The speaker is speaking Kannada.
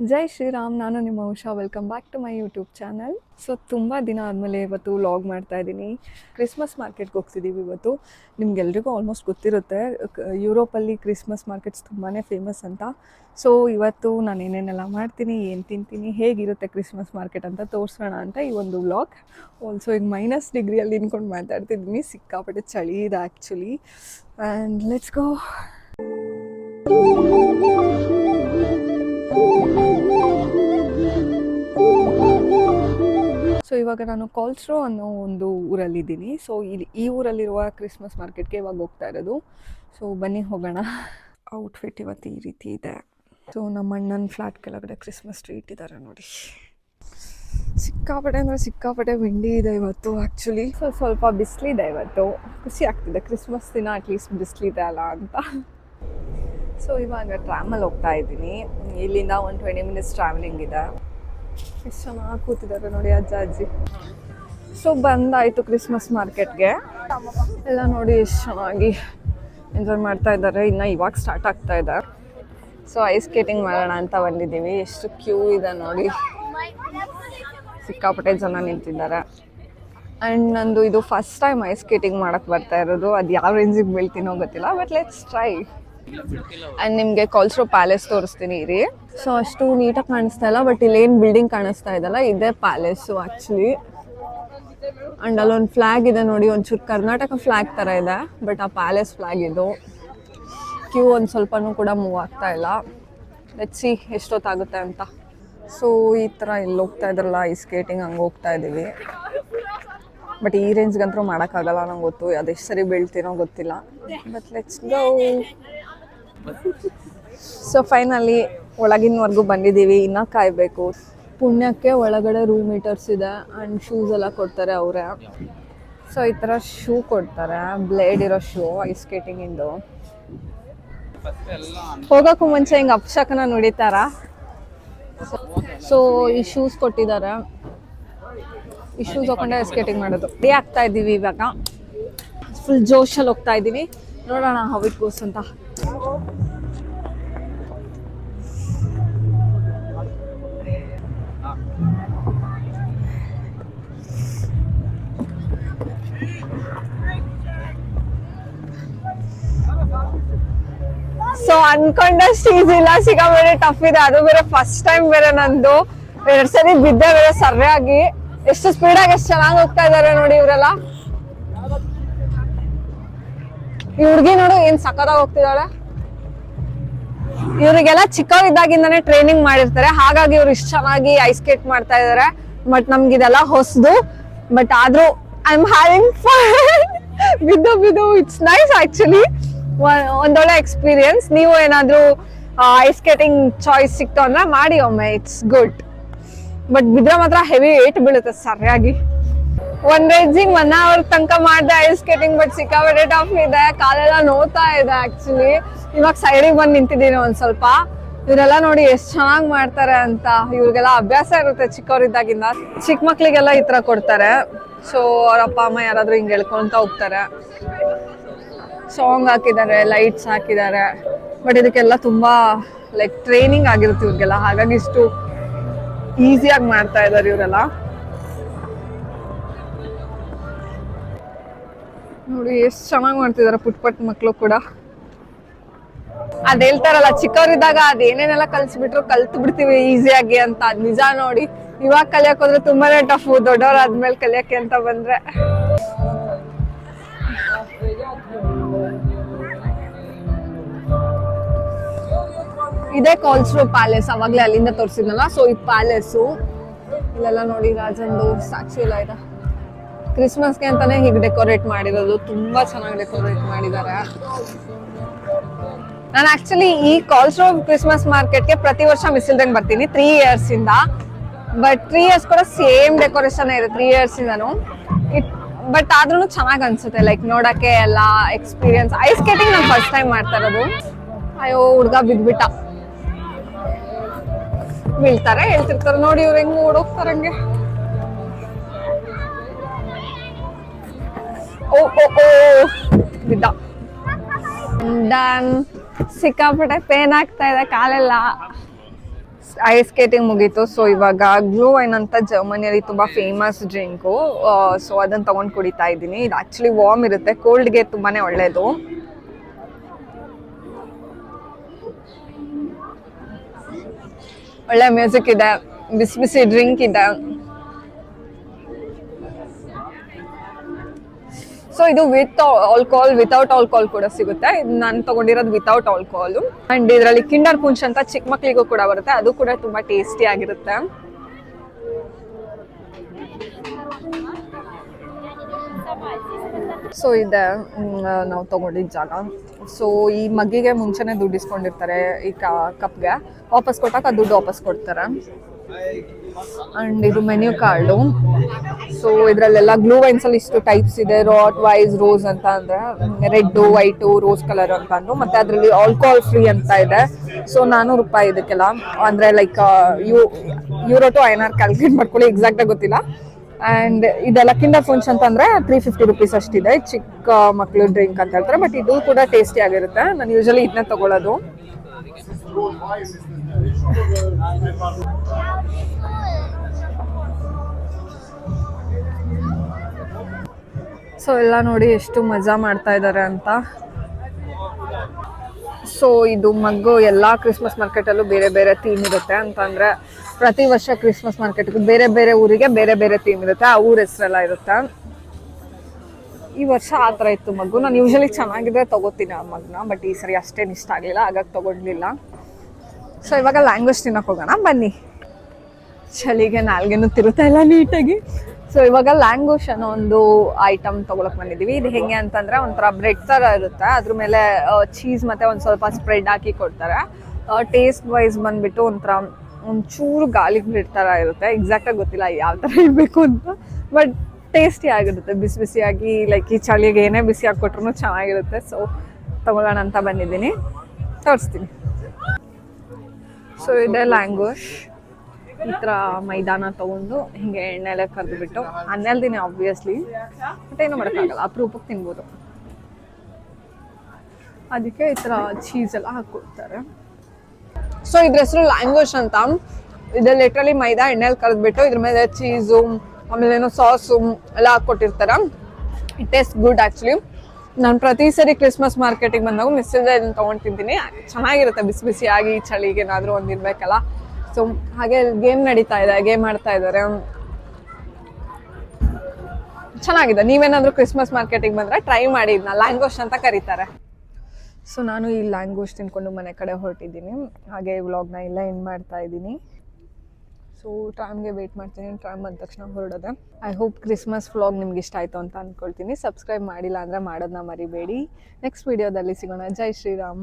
ಜೈ ಶ್ರೀರಾಮ್, ನಾನು ನಿಮ್ಮ Usha. Welcome back to my YouTube channel so ತುಂಬ ದಿನ ಆದಮೇಲೆ ಇವತ್ತು ಲಾಗ್ ಮಾಡ್ತಾ ಇದ್ದೀನಿ. ಕ್ರಿಸ್ಮಸ್ ಮಾರ್ಕೆಟ್ಗೆ ಹೋಗ್ತಿದ್ದೀವಿ ಇವತ್ತು. ನಿಮ್ಗೆಲ್ರಿಗೂ ಆಲ್ಮೋಸ್ಟ್ ಗೊತ್ತಿರುತ್ತೆ ಯುರೋಪಲ್ಲಿ ಕ್ರಿಸ್ಮಸ್ ಮಾರ್ಕೆಟ್ಸ್ ತುಂಬಾ ಫೇಮಸ್ ಅಂತ. ಸೊ ಇವತ್ತು ನಾನು ಏನೇನೆಲ್ಲ ಮಾಡ್ತೀನಿ, ಏನು ತಿಂತೀನಿ, ಹೇಗಿರುತ್ತೆ ಕ್ರಿಸ್ಮಸ್ ಮಾರ್ಕೆಟ್ ಅಂತ ತೋರಿಸೋಣ ಅಂತ ಈ ಒಂದು ವ್ಲಾಗ್ ಆಲ್ಸೋ ಈಗ ಮೈನಸ್ ಡಿಗ್ರಿಯಲ್ಲಿ ನಿಂತ್ಕೊಂಡು ಮಾತಾಡ್ತಿದ್ದೀನಿ. ಸಿಕ್ಕಾಪಟ್ಟೆ ಚಳಿ ಇದೆ ಆ್ಯಕ್ಚುಲಿ ಆ್ಯಂಡ್ ಲೆಟ್ಸ್ ಗೋ ಇವಾಗ ನಾನು ಕಾಲ್ಸ್ರೋ ಅನ್ನೋ ಒಂದು ಊರಲ್ಲಿದ್ದೀನಿ. ಸೊ ಇಲ್ಲಿ ಈ ಊರಲ್ಲಿರುವ ಕ್ರಿಸ್ಮಸ್ ಮಾರ್ಕೆಟ್ಗೆ ಇವಾಗ ಹೋಗ್ತಾ ಇರೋದು. ಸೊ ಬನ್ನಿ ಹೋಗೋಣ. ಔಟ್ಫಿಟ್ ಇವತ್ತು ಈ ರೀತಿ ಇದೆ. ಸೊ ನಮ್ಮ ಅಣ್ಣನ ಫ್ಲ್ಯಾಟ್ ಕೆಳಗಡೆ ಕ್ರಿಸ್ಮಸ್ ಟ್ರೀ ಇಟ್ಟಿದ್ದಾರೆ ನೋಡಿ. ಸಿಕ್ಕಾಪಟ್ಟೆ ಅಂದರೆ ಸಿಕ್ಕಾಪಟ್ಟೆ ವಿಂಡಿ ಇದೆ ಇವತ್ತು ಆ್ಯಕ್ಚುಲಿ ಸ್ವಲ್ಪ ಸ್ವಲ್ಪ ಬಿಸಿಲಿದೆ ಇವತ್ತು. ಖುಷಿ ಆಗ್ತಿದೆ. ಕ್ರಿಸ್ಮಸ್ ದಿನ ಅಟ್ಲೀಸ್ಟ್ ಬಿಸಿಲಿದೆ ಅಲ್ಲ ಅಂತ. ಸೊ ಇವಾಗ ಟ್ರಾಮಲ್ಲಿ ಹೋಗ್ತಾ ಇದ್ದೀನಿ. ಇಲ್ಲಿಂದ ಒಂದು ಟ್ವೆಂಟಿ ಮಿನಿಟ್ಸ್ ಟ್ರಾವೆಲಿಂಗ್ ಇದೆ. ಎಷ್ಟು ಚೆನ್ನಾಗಿ ಕೂತಿದ್ದಾರೆ ನೋಡಿ ಅಜ್ಜ ಅಜ್ಜಿ. ಸೊ ಬಂದಾಯಿತು ಕ್ರಿಸ್ಮಸ್ ಮಾರ್ಕೆಟ್ಗೆ ಎಲ್ಲ ನೋಡಿ ಎಷ್ಟು ಚೆನ್ನಾಗಿ ಎಂಜಾಯ್ ಮಾಡ್ತಾ ಇದ್ದಾರೆ. ಇನ್ನು ಇವಾಗ ಸ್ಟಾರ್ಟ್ ಆಗ್ತಾ ಇದೆ. ಸೊ ಐಸ್ ಸ್ಕೇಟಿಂಗ್ ಮಾಡೋಣ ಅಂತ ಬಂದಿದ್ದೀವಿ. ಎಷ್ಟು ಕ್ಯೂ ಇದೆ ನೋಡಿ. ಸಿಕ್ಕಾಪಟ್ಟೆ ಜನ ನಿಂತಿದ್ದಾರೆ. ಆ್ಯಂಡ್ ನಂದು ಇದು ಫಸ್ಟ್ ಟೈಮ್ ಐಸ್ ಸ್ಕೇಟಿಂಗ್ ಮಾಡೋಕ್ಕೆ ಬರ್ತಾ ಇರೋದು. ಅದು ಯಾವ ರೇಂಜಿಗೆ ಬೀಳ್ತೀನೋ ಗೊತ್ತಿಲ್ಲ ಬಟ್ ಲೆಟ್ಸ್ ಟ್ರೈ ಆ್ಯಂಡ್ ನಿಮಗೆ ಕಾಲ್ಸ್ರೋ ಪ್ಯಾಲೇಸ್ ತೋರಿಸ್ತೀನಿ ರೀ ಸೊ ಅಷ್ಟು ನೀಟಾಗಿ ಕಾಣಿಸ್ತಾ ಇಲ್ಲ ಬಟ್ ಇಲ್ಲೇನು ಬಿಲ್ಡಿಂಗ್ ಕಾಣಿಸ್ತಾ ಇದಲ್ಲ ಇದೇ ಪ್ಯಾಲೇಸು ಆ್ಯಕ್ಚುಲಿ ಅಂಡ್ ಅಲ್ಲೊಂದು ಫ್ಲಾಗ್ ಇದೆ ನೋಡಿ, ಒಂಚೂರು ಕರ್ನಾಟಕ ಫ್ಲಾಗ್ ಥರ ಇದೆ ಬಟ್ ಆ ಪ್ಯಾಲೇಸ್ ಫ್ಲಾಗ್ ಇದು. ಕ್ಯೂ ಒಂದು ಸ್ವಲ್ಪನೂ ಕೂಡ ಮೂವ್ ಆಗ್ತಾ ಇಲ್ಲ. ಸಿ ಎಷ್ಟೊತ್ತಾಗುತ್ತೆ ಅಂತ. ಸೊ ಈ ಥರ ಇಲ್ಲಿ ಹೋಗ್ತಾ ಇದ್ರಲ್ಲ ಐಸ್ ಸ್ಕೇಟಿಂಗ್ ಹಂಗೆ ಹೋಗ್ತಾ ಇದ್ದೀವಿ ಬಟ್ ಈ ರೇಂಜ್ಗಂತೂ ಮಾಡೋಕ್ಕಾಗಲ್ಲ ನಂಗೆ ಗೊತ್ತು. ಅದೆಷ್ಟು ಸರಿ ಬೀಳ್ತೀನೋ ಗೊತ್ತಿಲ್ಲ. But let's go so finally ಒಳಗಿನವರೆಗೂ ಬಂದಿದ್ದೀವಿ. ಇನ್ನೂ ಕಾಯಬೇಕು. ಪುಣ್ಯಕ್ಕೆ ಒಳಗಡೆ ರೂಮ್ ಮೀಟರ್ಸ್ ಇದೆ. ಆ್ಯಂಡ್ ಶೂಸ್ ಎಲ್ಲ ಕೊಡ್ತಾರೆ ಅವರೇ. ಸೊ ಈ ಥರ ಶೂ ಕೊಡ್ತಾರೆ. ಬ್ಲೇಡ್ ಇರೋ ಶೂ ಐಸ್ ಸ್ಕೇಟಿಂಗಿಂದು ಹೋಗೋಕ್ಕೂ ಮುಂಚೆ ಹಿಂಗೆ ಅಪ್ಶಕನ ನುಡಿತಾರ ಸೊ ಈ ಶೂಸ್ ಕೊಟ್ಟಿದ್ದಾರೆ. ಈ ಶೂಸ್ ಹಾಕೊಂಡೆ ಸ್ಕೇಟಿಂಗ್ ಮಾಡೋದು. ರೆಡಿ ಆಗ್ತಾ ಇದ್ದೀವಿ ಇವಾಗ. ಫುಲ್ ಜೋಶಲ್ಲಿ ಹೋಗ್ತಾ ಇದ್ದೀವಿ. ನೋಡೋಣ ಹೌ ಇಟ್ ಗೋಸ್ ಅಂತ. ಸೊ ಅನ್ಕೊಂಡಷ್ಟು ಈಸಿ ಇಲ್ಲ ಸಿಕ್ಕಾಬೇರೆ ಟಫ್ ಇದೆ. ಅದು ಬೇರೆ ಫಸ್ಟ್ ಟೈಮ್ ಬೇರೆ ನಂದು. ಎರಡ್ ಸರಿ ಬಿದ್ದೆ ಬೇರೆ ಸರಿಯಾಗಿ ಎಷ್ಟು ಸ್ಪೀಡ್ ಆಗಿ ಎಷ್ಟು ಚೆನ್ನಾಗಿ ಹೋಗ್ತಾ ಇದಾರೆ ನೋಡಿ ಇವರೆಲ್ಲ. ಈ ಹುಡ್ಗಿ ನೋಡು ಏನ್ ಸಕ್ಕತ್ತಾಗಿ ಹೋಗ್ತಿದ್ದಾಳೆ ಇವರಿಗೆಲ್ಲ ಚಿಕ್ಕವರಿದ್ದಾಗಿಂದಾನೇ ಟ್ರೈನಿಂಗ್ ಮಾಡಿರ್ತಾರೆ. ಹಾಗಾಗಿ ಇವ್ರು ಇಷ್ಟು ಚೆನ್ನಾಗಿ ಐಸ್ ಸ್ಕೇಟ್ ಮಾಡ್ತಾ ಇದಾರೆ. ಬಟ್ ನಮ್ಗೆ ಇದೆಲ್ಲ ಹೊಸದು. ಬಟ್ ಆದ್ರೂ ಐ ಆಮ್ ಹ್ಯಾವಿಂಗ್ ಫನ್ ಬಿದ್ದು ಬಿದ್ದು ಇಟ್ಸ್ ನೈಸ್ ಆಕ್ಚುಲಿ ಒಂದೊಳ್ಳೆ ಎಕ್ಸ್ಪೀರಿಯನ್ಸ್ ನೀವು ಏನಾದರೂ ಐಸ್ ಸ್ಕೇಟಿಂಗ್ ಚಾಯ್ಸ್ ಸಿಕ್ತು ಅಂದ್ರೆ ಮಾಡಿ ಒಮ್ಮೆ. ಇಟ್ಸ್ ಗುಡ್ ಬಟ್ ಬಿದ್ರೆ ಮಾತ್ರ ಹೆವಿ ಏಟ್ ಬೀಳುತ್ತೆ ಸರಿಯಾಗಿ. ಒಂದ್ ರೇಜಿಂಗ್ ಒನ್ ಅವರ್ ತನಕ ಮಾಡಿದೆ ಐಸ್ ಸ್ಕೇಟಿಂಗ್ ಬಟ್ ಸಿಕ್ಕಾಪಟ್ಟೆ ಟಫ್ ಇದೆ. ಕಾಲೆಲ್ಲ ನೋತಾ ಇದೆ ಆಕ್ಚುಲಿ ಇವಾಗ ಸೈಡಿಗೆ ಬಂದು ನಿಂತಿದ್ದೀನಿ ಒಂದ್ ಸ್ವಲ್ಪ. ಇವರೆಲ್ಲ ನೋಡಿ ಎಷ್ಟು ಚೆನ್ನಾಗಿ ಮಾಡ್ತಾರೆ ಅಂತ. ಇವ್ರಿಗೆಲ್ಲ ಅಭ್ಯಾಸ ಇರುತ್ತೆ ಚಿಕ್ಕವರಿದ್ದಾಗಿಂದ. ಚಿಕ್ಕ ಮಕ್ಳಿಗೆಲ್ಲ ಈ ತರ ಕೊಡ್ತಾರೆ. ಸೊ ಅವ್ರ ಅಪ್ಪ, ಅಮ್ಮ ಯಾರಾದ್ರೂ ಹಿಂಗೆ ಹೇಳ್ಕೊಂತ ಹೋಗ್ತಾರೆ. ಸಾಂಗ್ ಹಾಕಿದ್ದಾರೆ ಲೈಟ್ಸ್ ಹಾಕಿದ್ದಾರೆ. ಬಟ್ ಇದಕ್ಕೆಲ್ಲ ತುಂಬಾ ಲೈಕ್ ಟ್ರೈನಿಂಗ್ ಆಗಿರುತ್ತೆ ಇವ್ರಿಗೆಲ್ಲ. ಹಾಗಾಗಿ ಇಷ್ಟು ಈಸಿಯಾಗಿ ಮಾಡ್ತಾ ಇದ್ದಾರೆ ಇವರೆಲ್ಲ. ನೋಡಿ, ಎಷ್ಟು ಚೆನ್ನಾಗಿ ಮಾಡ್ತಿದಾರೆ ಪುಟ್ ಪಟ್ ಮಕ್ಕಳು ಕೂಡ. ಅದ್ ಹೇಳ್ತಾರಲ್ಲ, ಚಿಕ್ಕವರಿದ್ದಾಗ ಅದ್ ಏನೇನೆಲ್ಲ ಕಲ್ಸ್ಬಿಟ್ರು ಕಲ್ತ್ ಬಿಡ್ತೀವಿ ಈಸಿಯಾಗಿ ಅಂತ. ನಿಜ ನೋಡಿ. ಇವಾಗ ಕಲಿಯಕ್ ಹೋದ್ರೆ ತುಂಬಾನೇ ಟಫ್ ದೊಡ್ಡವರಾದ್ಮೇಲೆ ಕಲಿಯಕ್ಕೆ ಅಂತ ಬಂದ್ರೆ. ಇದೇ ಕಾಲ್ಸ್ರೋ ಪ್ಯಾಲೇಸ್ ಅವಾಗ್ಲೇ ಅಲ್ಲಿಂದ ತೋರಿಸಿದ್ನಲ್ಲ? ಸೊ ಈ ಪ್ಯಾಲೇಸು ಇಲ್ಲೆಲ್ಲ ನೋಡಿ ರಾಜಂದು ಸ್ಟ್ಯಾಚ್ಯೂ ಎಲ್ಲ ಇದೆ. ಕ್ರಿಸ್ಮಸ್ಗೆ ಅಂತಾನೆ ಹೀಗೆ ಡೆಕೋರೇಟ್ ಮಾಡಿರೋದು. ತುಂಬಾ ಚೆನ್ನಾಗಿ ಡೆಕೋರೇಟ್ ಮಾಡಿದ್ದಾರೆ. ನಾನು ಆಕ್ಚುಲಿ ಈ ಕಾಲ್ಸ್ರೋ ಕ್ರಿಸ್ಮಸ್ ಮಾರ್ಕೆಟ್ಗೆ ಪ್ರತಿ ವರ್ಷ ಮಿಸ್ ಇಲ್ದಂಗೆ ಬರ್ತೀನಿ ತ್ರೀ ಇಯರ್ಸ್ ಇಂದ. ಬಟ್ ತ್ರೀ ಇಯರ್ಸ್ ಕೂಡ ಸೇಮ್ ಡೆಕೋರೇಷನ್ ಇದೆ ತ್ರೀ ಇಯರ್ಸ್ ಇಂದನು. ಇಟ್ ಬಟ್ ಆದ್ರೂ ಚೆನ್ನಾಗಿ ಅನ್ಸುತ್ತೆ ಲೈಕ್ ನೋಡಕ್ಕೆ ಎಲ್ಲ ಎಕ್ಸ್ಪೀರಿಯನ್ಸ್ ಐಸ್ ಸ್ಕೇಟಿಂಗ್ ನಾನು ಫಸ್ಟ್ ಟೈಮ್ ಮಾಡ್ತಾ ಇರೋದು. ಅಯ್ಯೋ, ಹುಡ್ಗ ಬಿದ್ಬಿಟ್ಟ. ಬೀಳ್ತಾರೆ, ಹೇಳ್ತಿರ್ತಾರೆ, ನೋಡಿ ಇವ್ರು ಹೆಂಗ್ ಓಡೋಗ್ತಾರಂಗೆ ಓ ಓ ಸಿಕ್ಕಾಪಟ್ಟೆ ಪೇನ್ ಆಗ್ತಾ ಇದೆ ಕಾಲೆಲ್ಲ. ಐಸ್ ಸ್ಕೇಟಿಂಗ್ ಮುಗೀತು. ಸೊ ಇವಾಗ ಗ್ಲೂ ವೈನ್ ಅಂತ ಜರ್ಮನಿಯಲ್ಲಿ ತುಂಬಾ ಫೇಮಸ್ ಡ್ರಿಂಕು ಸೊ ಅದನ್ನ ತಗೊಂಡ್ ಕುಡಿತಾ ಇದ್ದೀನಿ. ಇದು ಆಕ್ಚುಲಿ ವಾರ್ಮ್ ಇರುತ್ತೆ ಕೋಲ್ಡ್ಗೆ ತುಂಬಾನೇ ಒಳ್ಳೇದು. ಒಳ್ಳೆ ಮ್ಯೂಸಿಕ್ ಇದೆ, ಬಿಸಿ ಬಿಸಿ ಡ್ರಿಂಕ್ ಇದೆ. ಸೊ ಇದು ವಿತ್ ಆಲ್ಕೋಹಾಲ್ ವಿತೌಟ್ ಆಲ್ಕೋಹಾಲ್ ಕೂಡ ಸಿಗುತ್ತೆ. ನಾನು ತಗೊಂಡಿರೋದು ವಿತೌಟ್ ಆಲ್ಕೋಹಾಲ್ ಅಂಡ್ ಇದರಲ್ಲಿ ಕಿಂಡರ್ ಪುಂಚ್ ಅಂತ ಚಿಕ್ಕ ಮಕ್ಕಳಿಗೂ ಕೂಡ ಬರುತ್ತೆ. ಅದು ಕೂಡ ತುಂಬಾ ಟೇಸ್ಟಿ ಆಗಿರುತ್ತೆ. ಸೊ ಇದೆ ನಾವು ತಗೊಂಡಿದ್ದ ಜಾಗ. ಸೊ ಈ ಮಗ್ಗಿಗೆ ಮುಂಚೆನೆ ದುಡ್ಡು ಇಸ್ಕೊಂಡಿರ್ತಾರೆ ಈ ಕಪ್ಗೆ. ವಾಪಸ್ ಕೊಟ್ಟಾಗ ಆ ದುಡ್ಡು ವಾಪಸ್ ಕೊಡ್ತಾರೆ. ಅಂಡ್ ಇದು ಮೆನ್ಯೂ ಕಾರ್ಡು ಸೊ ಇದರಲ್ಲೆಲ್ಲ ಗ್ಲೂ ವೈನ್ಸಲ್ಲಿ ಇಷ್ಟು ಟೈಪ್ಸ್ ಇದೆ. ರಾಟ್ ವೈಸ್ ರೋಸ್ ಅಂತ ಅಂದರೆ ರೆಡ್ಡು ವೈಟು ರೋಸ್ ಕಲರ್ ಅಂತ ಅಂದರು. ಮತ್ತೆ ಅದರಲ್ಲಿ ಆಲ್ಕೋಹಾಲ್ ಫ್ರೀ ಅಂತ ಇದೆ. ಸೊ ನಾನ್ನೂರು ರೂಪಾಯಿ ಇದಕ್ಕೆಲ್ಲ. ಅಂದರೆ ಲೈಕ್ ಯು ಯೂರೋ ಟು ಐನಾರ್ ಕ್ಯಾಲ್ಕುಲೇಟ್ ಮಾಡ್ಕೊಳ್ಳಿ ಎಕ್ಸಾಕ್ಟಾಗಿ ಗೊತ್ತಿಲ್ಲ. ಅಂಡ್ ಇದೆಲ್ಲ ಕಿಂಡರ್ ಫೋನ್ಸ್ ಅಂತಂದ್ರೆ ತ್ರೀ ಫಿಫ್ಟಿ ರುಪೀಸ್ ಅಷ್ಟಿದೆ. ಚಿಕ್ಕ ಮಕ್ಕಳು ಡ್ರಿಂಕ್ ಅಂತ ಹೇಳ್ತಾರೆ. ಬಟ್ ಇದು ಕೂಡ ಟೇಸ್ಟಿ ಆಗಿರುತ್ತೆ. ನಾನು ಯೂಶಲಿ ಇದನ್ನ ತಗೊಳ್ಳೋದು ಸೊ ಎಲ್ಲ ನೋಡಿ ಎಷ್ಟು ಮಜಾ ಮಾಡ್ತಾ ಇದ್ದಾರೆ ಅಂತ. ಸೊ ಇದು ಮಗ್ಗು ಎಲ್ಲ ಕ್ರಿಸ್ಮಸ್ ಮಾರ್ಕೆಟಲ್ಲೂ ಬೇರೆ ಬೇರೆ ಥೀಮ್ ಇರುತ್ತೆ. ಅಂತಂದರೆ, ಪ್ರತಿ ವರ್ಷ ಕ್ರಿಸ್ಮಸ್ ಮಾರ್ಕೆಟ್ಗೆ ಬೇರೆ ಬೇರೆ ಊರಿಗೆ ಬೇರೆ ಬೇರೆ ಥೀಮ್ ಇರುತ್ತೆ. ಆ ಊರ ಹೆಸರೆಲ್ಲ ಇರುತ್ತೆ. ಈ ವರ್ಷ ಆ ಥರ ಇತ್ತು ಮಗು ನಾನು ಯೂಶಲಿ ಚೆನ್ನಾಗಿದ್ರೆ ತಗೋತೀನಿ ಆ ಮಗ್ನ ಬಟ್ ಈ ಸರಿ ಅಷ್ಟೇನು ಇಷ್ಟ ಆಗಲಿಲ್ಲ, ಹಾಗಾಗಿ ತಗೊಂಡ್ಲಿಲ್ಲ. ಸೊ ಇವಾಗ ಲ್ಯಾಂಗ್ವೇಜ್ ತಿನ್ನೋಕೆ ಹೋಗೋಣ. ಬನ್ನಿ. ಚಳಿಗೆ ನಾಲ್ಗೆನೂ ತಿರುತ್ತಾ ಇಲ್ಲ ನೀಟಾಗಿ ಸೊ ಇವಾಗ ಲ್ಯಾಂಗ್ವೇಜ್ ಅನ್ನೋ ಒಂದು ಐಟಮ್ ತಗೊಳಕ್ ಬಂದಿದ್ದೀವಿ. ಇದು ಹೆಂಗೆ ಅಂತಂದ್ರೆ ಒಂಥರ ಬ್ರೆಡ್ ತರ ಇರುತ್ತೆ. ಅದ್ರ ಮೇಲೆ ಚೀಸ್ ಮತ್ತೆ ಒಂದು ಸ್ವಲ್ಪ ಸ್ಪ್ರೆಡ್ ಹಾಕಿ ಕೊಡ್ತಾರೆ. ಟೇಸ್ಟ್ ವೈಸ್ ಬಂದ್ಬಿಟ್ಟು ಒಂಥರ ಒಂಚೂರು ಗಾಳಿ ಬ್ರೆಡ್ ತರ ಇರುತ್ತೆ. ಎಕ್ಸಾಕ್ಟ್ ಆಗಿ ಗೊತ್ತಿಲ್ಲ ಯಾವ ತರ ಇರಬೇಕು ಅಂತ. ಬಟ್ ಟೇಸ್ಟಿ ಆಗಿರುತ್ತೆ. ಬಿಸಿ ಬಿಸಿಯಾಗಿ ಲೈಕ್ ಈ ಚಳಿಗೆ ಏನೇ ಬಿಸಿ ಹಾಕೊಟ್ರು ಚೆನ್ನಾಗಿರುತ್ತೆ. ಸೊ ತಗೊಳ್ಳೋಣ ಅಂತ ಬಂದಿದ್ದೀನಿ. ತೋರಿಸ್ತೀನಿ. ಸೊ ಇದೆ ಲ್ಯಾಂಗ್ವೇಜ್ ಈ ಥರ ಮೈದಾನ ತಗೊಂಡು ಹಿಂಗೆ ಎಣ್ಣೆಲೆ ಕರೆದುಬಿಟ್ಟು ಅನ್ನಲ್ದಿನಿ ಆಬ್ವಿಯಸ್ಲಿ ಮತ್ತೆ ಏನು ಮಾಡೋಕ್ಕಾಗಲ್ಲ, ಅಪರೂಪಕ್ಕೆ ತಿನ್ಬೋದು. ಅದಕ್ಕೆ ಈ ಥರ ಚೀಸ್ ಎಲ್ಲ ಹಾಕ್ಕೊಡ್ತಾರೆ. ಸೊ ಇದ್ರ ಹೆಸರು ಲ್ಯಾಂಗ್ವೇಜ್ ಅಂತ. ಇದು ಲಿಟ್ರಲಿ ಮೈದಾ ಎಣ್ಣೆಲಿ ಕರೆದ್ಬಿಟ್ಟು ಇದ್ರ ಮೇಲೆ ಚೀಸು ಆಮೇಲೆ ಏನೋ ಸಾಸು ಎಲ್ಲ ಹಾಕ್ಕೊಟ್ಟಿರ್ತಾರೆ. ಇಟ್ ಟೇಸ್ಟ್ ಗುಡ್ ಆ್ಯಕ್ಚುಲಿ ನಾನು ಪ್ರತಿ ಸರಿ ಕ್ರಿಸ್ಮಸ್ ಮಾರ್ಕೆಟಿಗೆ ಬಂದಾಗ ಮಿಸ್ ಇದನ್ನು ಇದನ್ನ ತೊಗೊಂಡು ತಿಂತೀನಿ. ಚೆನ್ನಾಗಿರುತ್ತೆ, ಬಿಸಿ ಬಿಸಿಯಾಗಿ, ಚಳಿಗೆ ಏನಾದರೂ ಒಂದು ಇರಬೇಕಲ್ಲ. ಸೊ ಹಾಗೆ ಗೇಮ್ ನಡೀತಾ ಇದೆ ಗೇಮ್ ಆಡ್ತಾ ಇದ್ದಾರೆ. ಚೆನ್ನಾಗಿದೆ. ನೀವೇನಾದರೂ ಕ್ರಿಸ್ಮಸ್ ಮಾರ್ಕೆಟಿಗೆ ಬಂದರೆ ಟ್ರೈ ಮಾಡಿ ಇದನ್ನ ಲ್ಯಾಂಗ್ವೇಜ್ ಅಂತ ಕರೀತಾರೆ. ಸೊ ನಾನು ಈ ಲ್ಯಾಂಗ್ವೇಜ್ ತಿನ್ಕೊಂಡು ಮನೆ ಕಡೆ ಹೊರಟಿದ್ದೀನಿ. ಹಾಗೆ ವ್ಲಾಗ್ನ ಇಲ್ಲ ಏನು ಮಾಡ್ತಾ ಇದ್ದೀನಿ. ಸೊ ಟ್ರಾಮ್ಗೆ ವೆಯ್ಟ್ ಮಾಡ್ತೀನಿ. ಟ್ರಾಮ್ ಬಂದ ತಕ್ಷಣ ಹೊರಡೋದೆ. ಐ ಹೋಪ್ ಕ್ರಿಸ್ಮಸ್ ವ್ಲಾಗ್ ನಿಮ್ಗೆ ಇಷ್ಟ ಆಯಿತು ಅಂತ ಅಂದ್ಕೊಳ್ತೀನಿ ಸಬ್ಸ್ಕ್ರೈಬ್ ಮಾಡಿಲ್ಲ ಅಂದರೆ ಮಾಡೋದನ್ನ ಮರಿಬೇಡಿ. ನೆಕ್ಸ್ಟ್ ವೀಡಿಯೋದಲ್ಲಿ ಸಿಗೋಣ. ಜೈ ಶ್ರೀರಾಮ್.